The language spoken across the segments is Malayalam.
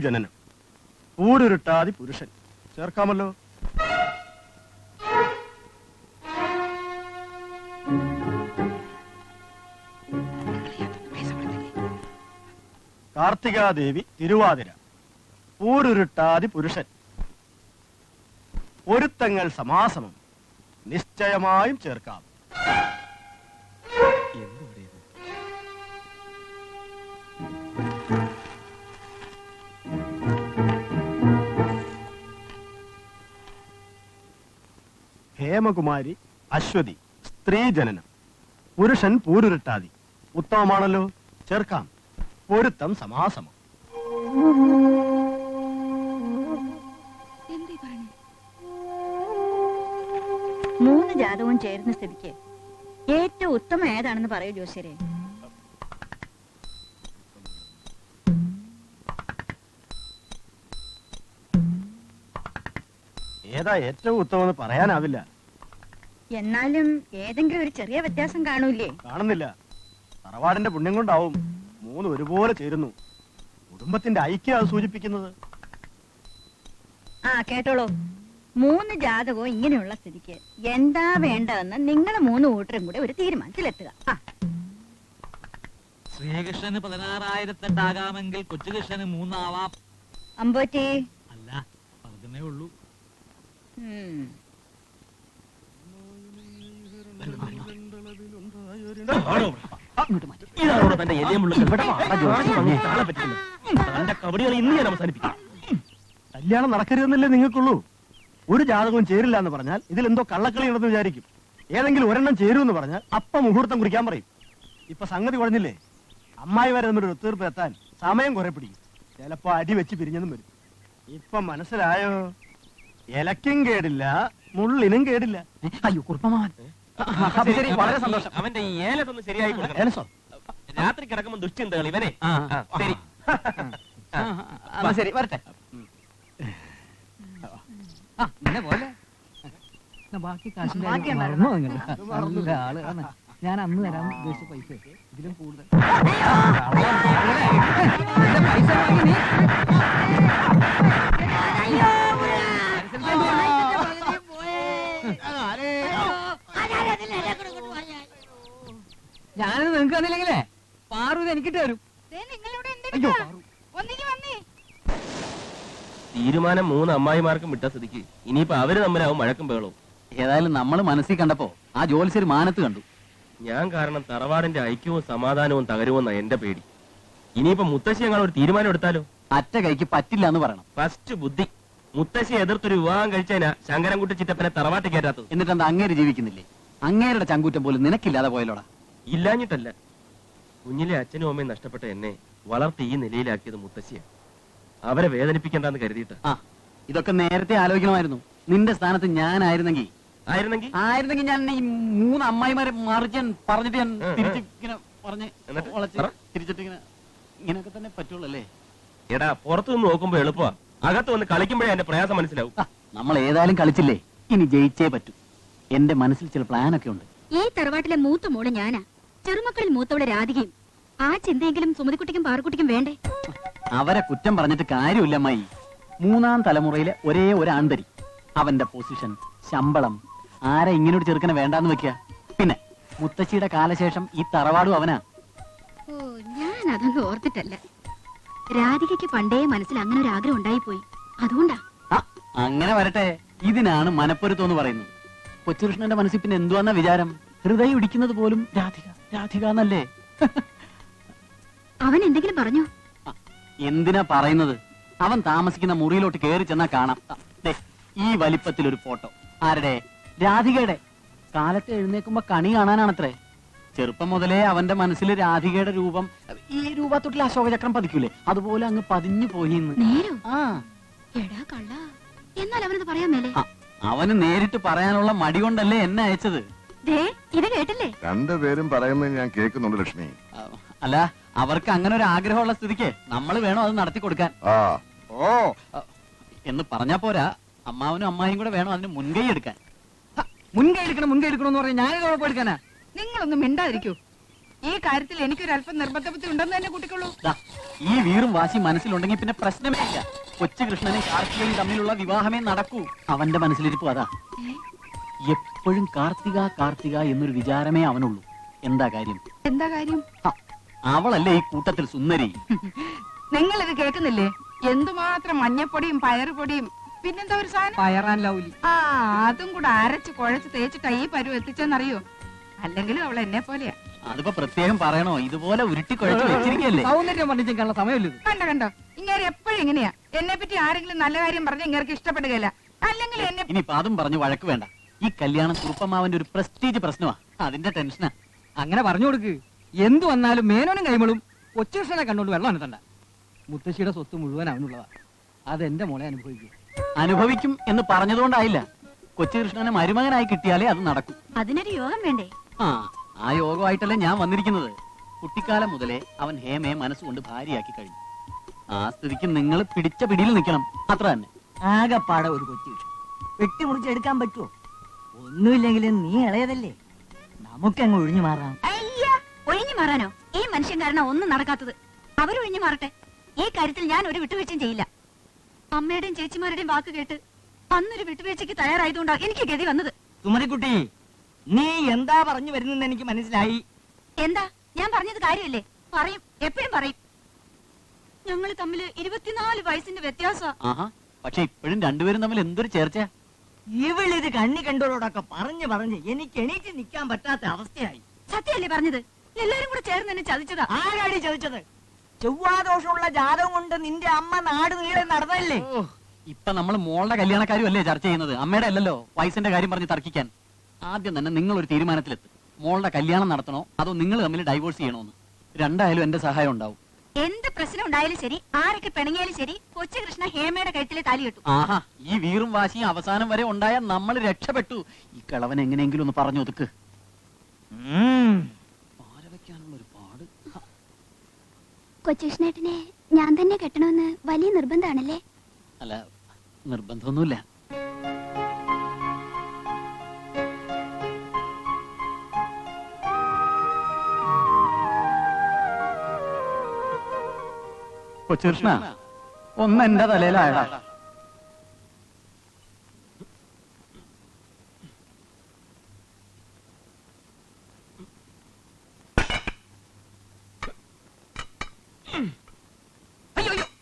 ജനനം. ഊരുരുട്ടാതി പുരുഷൻ. ചേർക്കാമല്ലോ. കാർത്തികാദേവി തിരുവാതിര. ഊരുരുട്ടാതി പുരുഷൻ. പൊരുത്തങ്ങൾ സമാസമം. നിശ്ചയമായും ചേർക്കാം. ഹേമകുമാരി അശ്വതി സ്ത്രീ ജനനം പുരുഷൻ പൂരുരുട്ടാതി. ഉത്തമമാണല്ലോ. ചേർക്കാം. പൊരുത്തം സമാസമം. മൂന്ന് ജാതകവും ചേരുന്ന സ്ഥിതിക്ക് ഏറ്റവും ഉത്തമം ഏതാണെന്ന് പറയൂ ജോസ്യരെ. ഏതാ ഏറ്റവും ഉത്തമം എന്ന് പറയാനാവില്ല. എന്നാലും ഏതെങ്കിലും ഒരു ചെറിയ വ്യത്യാസം കാണൂലേ കാണുന്നില്ല. തറവാടിന്റെ പുണ്യം കൊണ്ടാവും മൂന്ന് ഒരുപോലെ ചേരുന്നു. കുടുംബത്തിന്റെ ഐക്യം അത് സൂചിപ്പിക്കുന്നത്. ആ കേട്ടോളൂ. മൂന്ന് ജാതകവും ഇങ്ങനെയുള്ള സ്ഥിതിക്ക് എന്താ വേണ്ടതെന്ന് നിങ്ങൾ മൂന്ന് കൂട്ടരും കൂടെ ഒരു തീരുമാനത്തിലെത്തുക. ആ. ശ്രീകൃഷ്ണന് പതിനാറായിരത്തെട്ടാകാമെങ്കിൽ കൊച്ചുകൃഷ്ണന് മൂന്നാവാം. അമ്പോറ്റി. അല്ല പറഞ്ഞേ ഉള്ളൂ. ഉം. കല്യാണം നടക്കരുതെന്നല്ലേ നിങ്ങൾക്കുള്ളൂ. ഒരു ജാതകവും ചേരില്ല എന്ന് പറഞ്ഞാൽ ഇതിൽ എന്തോ കള്ളക്കളി ഉണ്ടെന്ന് വിചാരിക്കും. ഏതെങ്കിലും ഒരെണ്ണം ചേരുമെന്ന് പറഞ്ഞാൽ അപ്പ മുഹൂർത്തം കുറിക്കാൻ പറയും. ഇപ്പൊ സംഗതി കുഴഞ്ഞില്ലേ? അമ്മായി വരെ നമ്മുടെ ഒത്തീർപ്പ് എത്താൻ സമയം കുറെ പിടിക്കും. ചിലപ്പോ അടി വെച്ച് പിരിഞ്ഞതും വരും. ഇപ്പൊ മനസ്സിലായോ? ഇലക്കും കേടില്ല മുള്ളിനും കേടില്ല. അയ്യോ കുറുപ്പമാൻ. ശരി വളരെ സന്തോഷം. അവന്റെ ഈ ഏലത്തൊന്ന് ശരിയായി കൊടുക്കണം. ഏലസോ രാത്രി കിടക്കുമ്പോ ദുശ്ചിന്തകൾ ഇവനെ. ശരി. ശരി വരട്ടെ. പോലെ. ബാക്കി കാശിന്റെ ആൾ ഞാൻ അന്ന് തരാൻ ഉദ്ദേശിച്ച പൈസ. ഇതിലും കൂടുതൽ. തീരുമാനം മൂന്ന് അമ്മായിമാർക്കും വിട്ട സ്ഥിതിക്ക്. ഇനിയിപ്പോ അവർ തമ്മിലാവും മഴക്കും ബഹളവും. ഏതായാലും നമ്മൾ മനസ്സിൽ കണ്ടപ്പോ ആ ജോലിശ്ശേരി മാനത്ത് കണ്ടു. ഞാൻ കാരണം തറവാടിന്റെ ഐക്യവും സമാധാനവും തകരുമെന്ന എന്റെ പേടി. ഇനിയിപ്പോ മുത്തശ്ശി ഞങ്ങൾ ഒരു തീരുമാനം എടുത്താലോ? അറ്റ കൈക്ക് പറ്റില്ല എന്ന് പറയണം. ഫസ്റ്റ് ബുദ്ധി. മുത്തശ്ശി എതിർത്തൊരു വിവാഹം കഴിച്ചതിനാ ശങ്കരൻകുട്ടി ചിറ്റപ്പനെ തറവാട്ടി കയറ്റാത്തത്. എന്നിട്ട് എന്താ അങ്ങേര് ജീവിക്കുന്നില്ലേ? അങ്ങേരുടെ ചങ്കൂറ്റം പോലും നിനക്കില്ലാതെ പോയല്ലോടാ. ഇല്ലാഞ്ഞിട്ടല്ല. കുഞ്ഞിലെ അച്ഛനും അമ്മയും നഷ്ടപ്പെട്ട എന്നെ വളർത്തി ഈ നിലയിലാക്കിയത് മുത്തശ്ശിയാ. അവരെ വേദനിപ്പിക്കണ്ടെന്ന് കരുതിയിട്ട്. ആ ഇതൊക്കെ നേരത്തെ ആലോചിക്കണമായിരുന്നു. നിന്റെ സ്ഥാനത്ത് ഞാനായിരുന്നെങ്കിൽ. ആയിരുന്നെങ്കിൽ? ആയിരുന്നെങ്കിൽ ഞാൻ ഈ മൂന്ന് അമ്മായിമാരെ മറിച്ച് ഞാൻ പറഞ്ഞിട്ട് ഞാൻ ഉം, ഉം. തിരിച്ച് ഇങ്ങനെ പറഞ്ഞ് എന്നിട്ട്? വളച്ച് പറ. തിരിച്ചിട്ട് ഇങ്ങനെ ഇങ്ങനെയൊക്കെ തന്നെ പറ്റുള്ളൂ അല്ലേ? എടാ പുറത്തു നിന്ന് നോക്കുമ്പോ എളുപ്പമാ. അകത്ത് വന്ന് കളിക്കുമ്പോഴേ എന്റെ പ്രയാസം മനസ്സിലാവും. ആ, നമ്മൾ ഏതായാലും കളിച്ചില്ലേ? ഇനി ജയിച്ചേ പറ്റൂ. എന്റെ മനസ്സിൽ ചില പ്ലാൻ ഒക്കെ ഉണ്ട്. ഈ തറവാട്ടിലെ മൂത്ത മോൾ ഞാനാ. ചെറുമക്കളിൽ മൂത്തവളെ രാധികയും. ആ ചിന്തയെങ്കിലും സുമതിക്കുട്ടിക്കും പാറക്കുട്ടിക്കും വേണ്ടേ? അവരെ കുറ്റം പറഞ്ഞിട്ട് കാര്യമില്ല മൈ മൂന്നാം തലമുറയിലെ ഒരേ ഒരു ആൺതരി അവന്റെ പൊസിഷൻ ശമ്പളം. ആരെ ഇങ്ങനെ ഒരു ചെറുക്കനെ വേണ്ടാന്ന് വെക്കുക? പിന്നെ മുത്തശ്ശിയുടെ കാലശേഷം ഈ തറവാടും അവനാ. ഓ ഞാൻ അതൊന്നും ഓർത്തിട്ടല്ല. രാധികയ്ക്ക് പണ്ടേ മനസ്സിൽ അങ്ങനെ ഒരു ആഗ്രഹം ഉണ്ടായിപ്പോയി. അതുകൊണ്ടാ? ആ, അങ്ങനെ വരട്ടെ. ഇതിനാണ് മനപ്പൊരുത്തം എന്ന് പറയുന്നത്. കൊച്ചുകൃഷ്ണന്റെ മനസ്സിൽ പിന്നെ എന്തുവാന്ന വിചാരം? ഹൃദയം ഇടിക്കുന്നത് പോലും രാധിക രാധിക എന്നല്ലേ? അവൻ എന്തെങ്കിലും പറഞ്ഞോ? എന്തിനാ പറയുന്നത്? അവൻ താമസിക്കുന്ന മുറിയിലോട്ട് കയറി ചെന്നാ കാണാം. ദേ, ഈ വലിപ്പത്തിൽ ഒരു ഫോട്ടോ. ആരുടെ? രാധികയുടെ. കാലത്ത് എഴുന്നേക്കുമ്പോ കണി കാണാനാണത്രേ. ചെറുപ്പം മുതലേ അവന്റെ മനസ്സിൽ രാധികയുടെ രൂപം ഈ രൂപത്തൊട്ടിൽ അശോകചക്രം പതിക്കൂലേ? അതുപോലെ അങ്ങ് പതിഞ്ഞു പോയിന്ന്. നേരോ? ആ. എടാ കള്ള. എന്നാൽ അവനത് പറയാൻ മേലേ. ആ, അവന് നേരിട്ട് പറയാനുള്ള മടി കൊണ്ടല്ലേ എന്നെ അയച്ചത്? ദേ ഇത് കേട്ടില്ലേ? രണ്ടുപേരും പറയുന്നത് ഞാൻ കേൾക്കുന്നുണ്ട് ലക്ഷ്മി. ആ, അല്ല അവർക്ക് അങ്ങനെ ഒരു ആഗ്രഹമുള്ള സ്ഥിതിക്ക് നമ്മൾ വേണോ അത് നടത്തി കൊടുക്കാൻ? ആ. ഓ. എന്ന് പറഞ്ഞാ പോരാ അമ്മാവനും അമ്മായും കൂടെ വേണം അതിന് മുൻകൈ എടുക്കാൻ? ഹ, മുൻകൈ എടുക്കണം മുൻകൈ എടുക്കണം എന്ന് പറഞ്ഞാൽ ഞാൻ കുഴപ്പം എടുക്കാനാ? നിങ്ങളൊന്നും മിണ്ടാതിരിക്കൂ. ഈ കാര്യത്തിൽ എനിക്കൊരല്പം നിർബന്ധ ബുദ്ധി ഉണ്ടെന്ന് തന്നെ കൂട്ടിക്കൊള്ളൂ. ദാ, ഈ വീറും വാശി മനസ്സിലുണ്ടെങ്കിൽ പിന്നെ പ്രശ്നമേ ഇല്ല. കൊച്ചു കൃഷ്ണനും കാർത്തികയും തമ്മിലുള്ള വിവാഹമേ നടക്കൂ. അവന്റെ മനസ്സിലിരിപ്പ് അതാ. എപ്പോഴും കാർത്തിക കാർത്തിക എന്നൊരു വിചാരമേ അവനുള്ളൂ. എന്താ കാര്യം? എന്താ കാര്യം? ഹ, അവളല്ലേ ഈ കൂട്ടത്തിൽ സുന്ദരി? നിങ്ങൾ ഇത് കേൾക്കുന്നില്ലേ? എന്തുമാത്രം മഞ്ഞപ്പൊടിയും പയറുപൊടിയും പിന്നെന്താ ഒരു സാധനം? പയറാൻ ലൗലി. ആ അതും കൂടെ അരച്ച് കുഴച്ച് തേച്ചിട്ടാ ഈ പരുവ എത്തിച്ചെന്നറിയോ? അല്ലെങ്കിലും അവൾ എന്നെ പോലെയാ. അതിപ്പോ പ്രത്യേകം പറയണോ? ഇതുപോലെ ഉരുട്ടി കുഴച്ച് വെച്ചിരിക്കല്ലേ? സൗന്ദര്യം സമയമില്ല ഇത്. കണ്ടോ കണ്ടോ? ഇങ്ങനെ എപ്പോഴും ഇങ്ങനെയാ. എന്നെ പറ്റി ആരെങ്കിലും നല്ല കാര്യം പറഞ്ഞ ഇങ്ങനെ ഇഷ്ടപ്പെടുകയില്ല. അല്ലെങ്കിൽ എന്നെ ഇനിയിപ്പൊ അതും പറഞ്ഞു വഴക്ക് വേണ്ട. ഈ കല്യാണം കുറുപ്പമാവന്റെ ഒരു പ്രസ്റ്റീജ് പ്രശ്നമാ. അതിന്റെ ടെൻഷനാ അങ്ങനെ പറഞ്ഞു കൊടുക്ക്. എന്തു വന്നാലും മേനോനും കൈമളും കൊച്ചുകൃഷ്ണനെ കണ്ടോണ്ട് വെള്ളം അനുത്തണ്ട. മുത്തശ്ശിയുടെ സ്വത്ത് മുഴുവൻ അവനുള്ളതാ. അതെന്റെ മോളെ അനുഭവിക്കും. അനുഭവിക്കും എന്ന് പറഞ്ഞതുകൊണ്ടായില്ല. കൊച്ചുകൃഷ്ണനെ മരുമകനായി കിട്ടിയാലേ അത് നടക്കും. അതിനൊരു യോഗം വേണ്ടേ? ആ ആ യോഗമായിട്ടല്ലേ ഞാൻ വന്നിരിക്കുന്നത്. കുട്ടിക്കാലം മുതലേ അവൻ ഹേമയെ മനസ്സുകൊണ്ട് ഭാര്യയാക്കി കഴിഞ്ഞു. ആ സ്ഥിതിക്ക് നിങ്ങൾ പിടിച്ച പിടിയിൽ നിൽക്കണം. അത്ര തന്നെ. ആകെപ്പാടെ ഒരു കൊച്ചുകൃഷ്ണൻ. വെട്ടിമുറിച്ചെടുക്കാൻ പറ്റുമോ ഒന്നുമില്ലെങ്കിലും നീ ഇളയതല്ലേ? നമുക്കങ്ങ് ഒഴിഞ്ഞു മാറാം. മാറാനോ? ഈ മനുഷ്യൻ കാരണം ഒന്നും നടക്കാത്തത്. അവരൊഴിഞ്ഞു മാറട്ടെ. ഈ കാര്യത്തിൽ ഞാൻ ഒരു വിട്ടുവീഴ്ചയും ചെയ്യില്ല. അമ്മയുടെയും ചേച്ചിമാരുടെയും വാക്ക് കേട്ട് അന്നൊരു വിട്ടുവീഴ്ചയ്ക്ക് തയ്യാറായതുകൊണ്ടാണ് എനിക്ക് ഗതി വന്നത്. സുമതിക്കുട്ടി നീ എന്താ പറഞ്ഞു വരുന്നെന്ന് എനിക്ക് മനസ്സിലായി? എന്താ? ഞാൻ പറഞ്ഞത് കാര്യമല്ലേ? പറയും. എപ്പോഴും പറയും. ഞങ്ങൾ തമ്മിൽ ഇരുപത്തിനാല് വയസ്സിന്റെ വ്യത്യാസം. പക്ഷെ ഇപ്പോഴും രണ്ടുപേരും തമ്മിൽ എന്തൊരു ചേർച്ച? ഇവളിത് കണ്ണി കണ്ടോളോടൊക്കെ പറഞ്ഞു പറഞ്ഞ് എനിക്ക് എണീറ്റ് നിൽക്കാൻ പറ്റാത്ത അവസ്ഥയായി. സത്യല്ലേ പറഞ്ഞത്? എല്ലാരും കൂടെ ചേർന്ന് എന്നെ ചതിച്ചതാ. ആരാടി ചതിച്ചത്? ചൊവ്വാദോഷമുള്ള ജാതകം കൊണ്ട് നിന്റെ അമ്മ നാട് നീളെ നടന്നല്ലേ ഇപ്പൊ നമ്മൾ മോളുടെ കല്യാണക്കാരും അല്ലേ ചർച്ച ചെയ്യുന്നത്? അമ്മയുടെ അല്ലല്ലോ വയസ്സിന്റെ കാര്യം പറഞ്ഞ് തർക്കിക്കാൻ. ആദ്യം തന്നെ നിങ്ങൾ ഒരു തീരുമാനത്തിലെത്തും. മോളുടെ കല്യാണം നടത്തണോ അതോ നിങ്ങൾ തമ്മിൽ ഡൈവോഴ്സ് ചെയ്യണോന്ന്. രണ്ടായാലും എന്റെ സഹായം ഉണ്ടാവും. എന്ത് പ്രശ്നം ഉണ്ടായാലും ശരി ആരൊക്കെ പിണങ്ങിയാലും ശരി കൊച്ചുകൃഷ്ണ ഹേമയുടെ കഴുത്തിലെ താലി കെട്ടു. ആഹാ ഈ വീറും വാശിയും അവസാനം വരെ ഉണ്ടായാൽ നമ്മൾ രക്ഷപ്പെട്ടു. ഈ കിളവൻ എങ്ങനെയെങ്കിലും ഒന്ന് പറഞ്ഞു ഒതുക്ക് ആരവയ്ക്കാനുള്ള ഒരു പാട് കൊച്ചുകൃഷ്ണേട്ടനെ ഞാൻ തന്നെ കെട്ടണമെന്ന് വലിയ നിർബന്ധമാണല്ലേ? അല്ല നിർബന്ധമൊന്നുമില്ല. കൊച്ചുകൃഷ്ണ ഒന്ന് എന്റെ തലയിലായടാ അയ്യോ അയ്യോ ഇറക്കി ഇറക്കി ഇറക്കി എന്താ കാണിക്കുന്നത് ഇറക്കി താഴെ. അയ്യോ, അയ്യോ, അയ്യോ, അയ്യോ.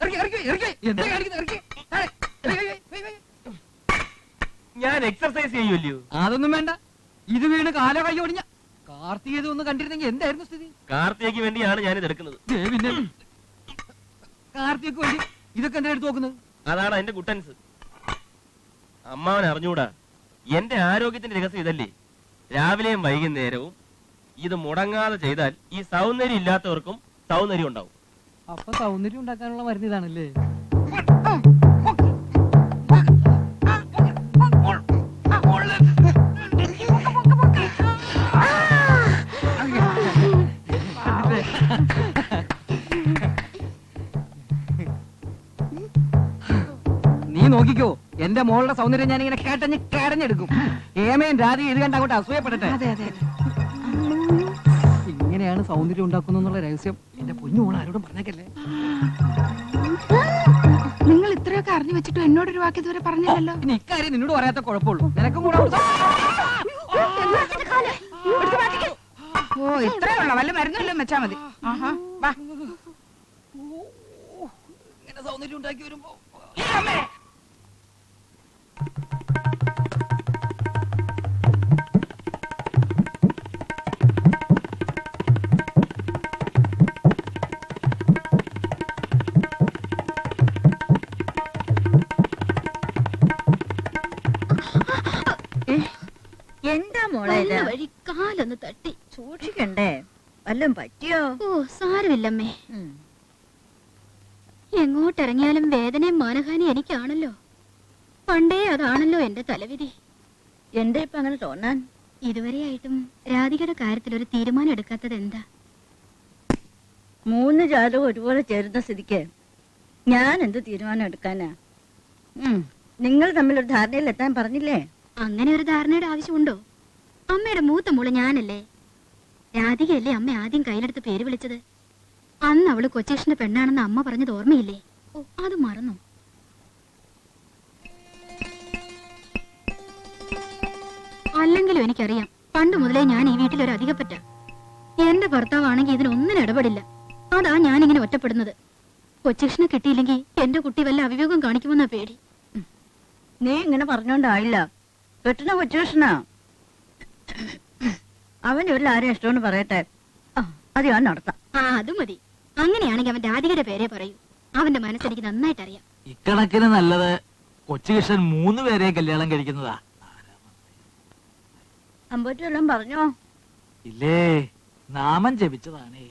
ഞാൻ എക്സർസൈസ് ചെയ്യുമല്ലോ അതൊന്നും വേണ്ട. ഇത് വീണ് കാല കൈ ഒടിഞ്ഞ. കാർത്തികത ഒന്ന് കണ്ടിരുന്നെങ്കിൽ എന്തായിരുന്നു സ്ഥിതി? കാർത്തികയ്ക്ക് വേണ്ടിയാണ് ഞാൻ എടുക്കുന്നത്. ദേ പിന്നെ. വേണ്ടി ഇതൊക്കെ എന്താ എടുത്തു നോക്കുന്നത്? അതാണ് എന്റെ കുട്ടൻസ് അമ്മാവൻ അറിഞ്ഞൂടാ. എന്റെ ആരോഗ്യത്തിന്റെ രഹസ്യം ഇതല്ലേ. രാവിലെയും വൈകുന്നേരവും ഇത് മുടങ്ങാതെ ചെയ്താൽ ഈ സൗന്ദര്യം ഇല്ലാത്തവർക്കും സൗന്ദര്യം ഉണ്ടാവും. അപ്പൊ സൗന്ദര്യം ഉണ്ടാക്കാനുള്ള മരുന്ന് ഇതാണല്ലേ നീ നോക്കിക്കോ എന്റെ മോളുടെ സൗന്ദര്യം ഞാൻ ഇങ്ങനെ കേട്ടഞ്ഞ് കേടഞ്ഞെടുക്കും ഏമയും രാധി ഇത് കണ്ട അങ്ങോട്ട് അസൂയപ്പെടട്ടെ. ഇങ്ങനെയാണ് സൗന്ദര്യം ഉണ്ടാക്കുന്നുള്ള രഹസ്യം. എന്റെ പൊന്നു മോൾ ആരോടും പറഞ്ഞേക്കല്ലേ? നിങ്ങൾ ഇത്രയൊക്കെ അറിഞ്ഞു വെച്ചിട്ട് എന്നോട് ഒരു വാക്ക് ഇതുവരെ പറഞ്ഞില്ലല്ലോ. പിന്നെ ഇക്കാര്യം നിന്നോട് പറയാത്ത കുഴപ്പമുള്ളൂ. നിനക്കും കൂടെ ഓ ഇത്രേ ഉള്ള. വല്ല മരുന്നല്ലോ വെച്ചാ മതി. ആഹാ വാ. ഇങ്ങനെ സൗന്ദര്യം ഉണ്ടാക്കി വരുമ്പോ. എന്താ മോളെ ഇത്? വഴി കാലൊന്ന് തട്ടി. സൂക്ഷിക്കണ്ടേ? വല്ലതും പറ്റിയോ? ഓ സാരമില്ലമ്മേ. ഉം. എങ്ങോട്ടിറങ്ങിയാലും വേദനയും മാനഹാനി എനിക്കാണല്ലോ. പണ്ടേ അതാണല്ലോ എന്റെ തലവിധി. എന്താ ഇപ്പൊ അങ്ങനെ തോന്നാൻ? ഇതുവരെയായിട്ടും രാധികയുടെ കാര്യത്തിൽ ഒരു തീരുമാനം എടുക്കാത്തത് എന്താ? മൂന്ന് ജാതകം ഒരുപോലെ ചേരുന്ന സ്ഥിതിക്ക് ഞാൻ എന്ത് തീരുമാനം എടുക്കാനാ? ഉം. നിങ്ങൾ തമ്മിൽ ഒരു ധാരണയിൽ എത്താൻ പറഞ്ഞില്ലേ? അങ്ങനെ ഒരു ധാരണയുടെ ആവശ്യമുണ്ടോ? അമ്മയുടെ മൂത്ത മോൾ ഞാനല്ലേ? രാധികയല്ലേ അമ്മ ആദ്യം കയ്യിലെടുത്ത് പേര് വിളിച്ചത്? അന്ന് അവൾ കൊച്ചേഷന്റെ പെണ്ണാണെന്ന് അമ്മ പറഞ്ഞത് ഓർമ്മയില്ലേ? ഓ അത് മറന്നു. അല്ലെങ്കിലും എനിക്കറിയാം പണ്ട് മുതലേ ഞാൻ ഈ വീട്ടിൽ ഒരു അധികപ്പറ്റ. എന്റെ ഭർത്താവാണെങ്കിൽ ഇതിനൊന്നും ഇടപെടില്ല. അതാ ഇങ്ങനെ ഒറ്റപ്പെടുന്നത്. കൊച്ചേഷനെ കിട്ടിയില്ലെങ്കിൽ എന്റെ കുട്ടി വല്ല അവിവേകം കാണിക്കുമെന്നാ പേടി. നീ ഇങ്ങനെ പറഞ്ഞോണ്ടായില്ല. കെട്ടുന്ന കൊച്ചുകൃഷ്ണനാ അവന് ഒരു ആരും ഇഷ്ടമെന്ന് പറയട്ടെ. ആ, അത് ഞാൻ നടത്താം. ആ അത് മതി. അങ്ങനെയാണെങ്കിൽ അവൻ രാധികയുടെ പേരെ പറയൂ. അവന്റെ മനസ്സെനിക്ക് നന്നായിട്ട് അറിയാം. ഇക്കണക്കിന് നല്ലത് കൊച്ചുകൃഷ്ണൻ മൂന്ന് പേരെ കല്യാണം കഴിക്കുന്നതാ. അമ്പൂറ്റി വല്ലതും പറഞ്ഞോ? ഇല്ലേ നാമം ജപിച്ചതാണേ.